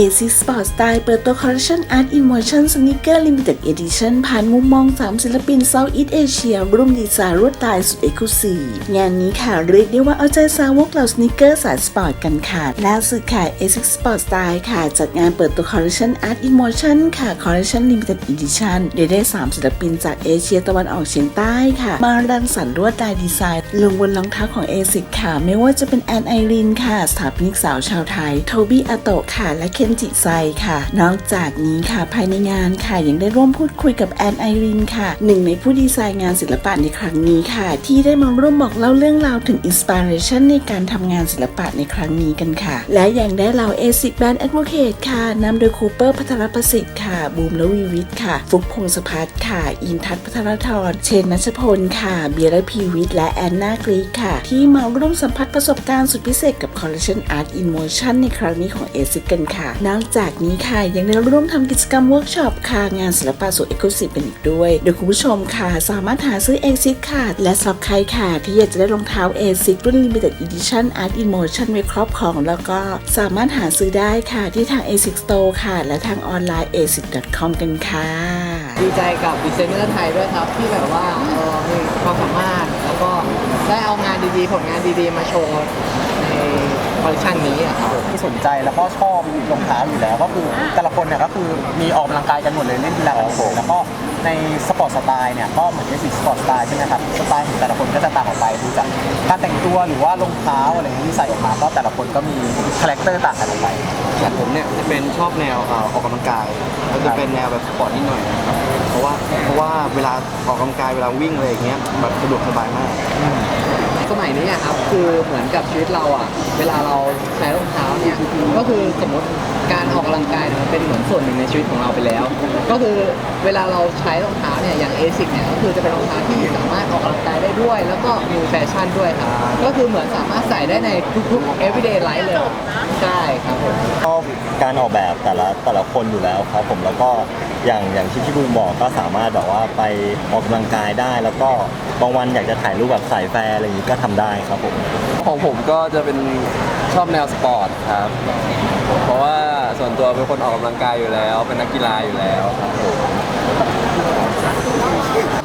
ASICS Sport Style เปิดตัว Collection Art in Motion Sneaker Limited Edition ผ่านมุมมอง 3 ศิลปิน Southeast Asia ร่วมดีไซน์ลวดลายสุดเอกลุศีงานนี้ค่ะเรียกได้ว่าเอาใจสาวกเหล่าสนิเกอร์สายสปอร์ตกันค่ะล่าสุดค่ะ ASICS Sport Style ค่ะจัดงานเปิดตัว Collection Art in Motion ค่ะ Collection Limited Edition โดยได้ 3 ศิลปินจากเอเชียตะวันออกเฉียงใต้ค่ะ มารังสรรค์ลวดลายดีไซน์ลงบนรองเท้าของ ASICS ค่ะ ไม่ว่าจะเป็นแอนไอรินค่ะสถาปนิกสาวชาวไทยโทบี้อาโตะค่ะและเคนจิไซค่ะ นอกจากนี้ค่ะภายในงานค่ะยังได้ร่วมพูดคุยกับแอนไอรินค่ะหนึ่งในผู้ดีไซน์งานศิลปะในครั้งนี้ค่ะ ที่ได้มาร่วมบอกเล่าเรื่องราวถึงอินสปิเรชันในการทำงานศิลปะในครั้งนี้กันค่ะ และยังได้เหล่าเอซิกแบนด์แอดโวเคทค่ะนำโดยคูเปอร์พัทรประสิทธิ์ค่ะบูมและวีวิทค่ะ ฟุกพงศพัฒน์ค่ะ อินทัศน์พัทรธรเชนนัชพลค่ะ เบียร์พีวิทและแอนนากรีค่ะ ที่มาร่วมสัมผัสประสบการณ์สุดพิเศษกับ Collection Art in Motion ในครั้งนี้ของเอซิกกันค่ะนอกจากนี้ค่ะยังได้ร่วมทำกิจกรรมเวิร์กช็อปค่ะงานศิลปะสุดเอกลุศิเป็นอีกด้วย โดยคุณผู้ชมค่ะสามารถหาซื้อเอซิกค่ะ และสำหรับใครค่ะ ที่อยากจะได้รองเท้าเอซิกรุ่น Limited Edition Art in Motion ไว้ครอบครอง แล้วก็สามารถหาซื้อได้ค่ะที่ทาง ASIC Store ค่ะ และทางออนไลน์ asic.com กันค่ะ ดีใจกับดีไซเนอร์ไทยด้วยครับ ที่แบบว่าเออมีความสามารถ แล้วก็ได้เอางานดีๆ ผลงานดีๆ มาโชว์ คอลเลคชันนี้อะครับที่สนใจแล้วก็ชอบรองเท้าอยู่แล้ว ก็คือแต่ละคนเนี่ยก็คือมีออกกำลังกายกันหมดเลยเล่นกีฬากันหมดแล้วก็ในสปอร์ตสไตล์เนี่ยก็เหมือนเบสิกสปอร์ตสไตล์ใช่ไหมครับสไตล์ของแต่ละคนก็จะต่างออกไปดูจากการแต่งตัวหรือว่ารองเท้าอะไรอย่างนี้ที่ใส่ออกมาก็แต่ละคนก็มีคาแรคเตอร์ต่างกันออกไปอย่างผมเนี่ยจะเป็นชอบแนวเอ่อออกกำลังกายก็จะเป็นแนวแบบสปอร์ตนิดหน่อยนะครับเพราะว่าเพราะว่าเวลาออกกำลังกายเวลาวิ่งอะไรอย่างเงี้ยแบบสะดวกสบายมาก สมัยนี้อะครับคือเหมือนกับชีวิตเราอะเวลาเราใช้รองเท้าเนี่ยก็คือสมมติการออกกำลังกายเนี่ยมันเป็นเหมือนส่วนหนึ่งในชีวิตของเราไปแล้ว ก็คือเวลาเราใช้รองเท้าเนี่ยอย่างเอซิกเนี่ยก็คือจะเป็นรองเท้าที่สามารถออกกำลังกายได้ด้วย แล้วก็มีแฟชั่นด้วยครับก็คือเหมือนสามารถใส่ได้ในทุกๆ everyday life เลยใช่ครับผม ชอบการออกแบบแต่ละแต่ละคนอยู่แล้วครับผมแล้วก็ อย่างอย่างที่พี่บูมบอกก็สามารถแบบว่าไปออกกำลังกายได้ แล้วก็บางวันอยากจะถ่ายรูปแบบสายแฟร์อะไรอย่างนี้ก็ทำได้ครับผม ของผมก็จะเป็นชอบแนวสปอร์ตครับ เพราะว่าส่วนตัวเป็นคนออกกำลังกายอยู่แล้ว เป็นนักกีฬาอยู่แล้วครับผม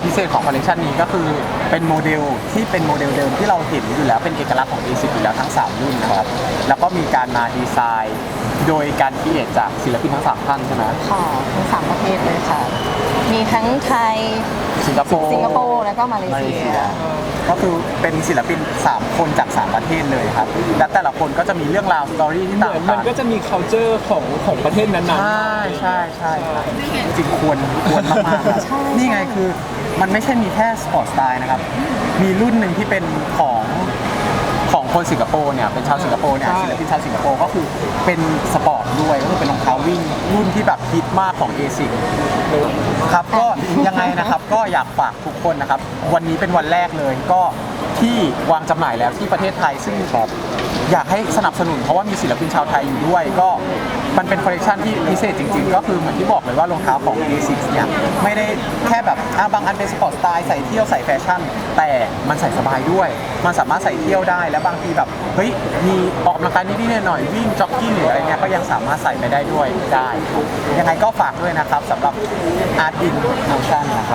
พิเศษของคอลเลคชันนี้ก็คือเป็นโมเดลที่เป็นโมเดลเดิมที่เราเห็นอยู่แล้วเป็นเอกลักษณ์ของ A10 อยู่แล้วทั้ง 3 รุ่นนะครับแล้วก็มีการมาดีไซน์ โดยการคิดจากศิลปินทั้ง3ท่านใช่ไหมค่ะทั้งสามประเทศเลยค่ะ มีทั้งไทย สิงคโปร์สิงคโปร์แล้วก็มาเลมาเลเซีเซียยก็คือเป็นศิลปิน 3 คนจาก 3 ประเทศเลยครับ และแต่ละคนก็จะมีเรื่องราวสตอรี่ที่เหต่างมือนกัมันนก็จะมี culture ของของประเทศนั้นใช่ใช่ใช่ครับจริงๆควรควรมากๆครับนี่ไงคือมันไม่ใช่มีแค่สปอร์ตสไตล์นะครับ มีรุ่นหนึ่งที่เป็นของ ของคนสิงคโปร์เนี่ยเป็นชาวสิงคโปร์เนี่ยศิลปินชาวสิงคโปร์ก็คือเป็นสปอร์ตด้วยก็คือเป็นรองเท้าวิ่งรุ่นที่แบบฮิตมากของ ASIC ครับก็ยังไงนะครับก็อยากฝากทุกคนนะครับ วันนี้เป็นวันแรกเลยก็ที่วางจำหน่ายแล้วที่ประเทศไทยซึ่ง อยากให้สนับสนุนเพราะว่ามีศิลปินชาวไทยอยู่ด้วย ก็มันเป็นคอลเลคชันที่พิเศษจริง ๆ ก็คือเหมือนที่บอกเลยว่ารองเท้าของ A6 เนี่ยไม่ได้แค่แบบอะบางอันเป็นสปอร์ตสไตล์ใส่เที่ยวใส่แฟชั่น แต่มันใส่สบายด้วย มันสามารถใส่เที่ยวได้แล้วบางทีแบบเฮ้ยมีออกกำลังกายนิดๆหน่อยๆวิ่งจ็อกกิ้งหรืออะไรเงี้ยก็ยังสามารถใส่ไปได้ด้วยได้ ยังไงก็ฝากด้วยนะครับสำหรับ Art in Motion นะครับ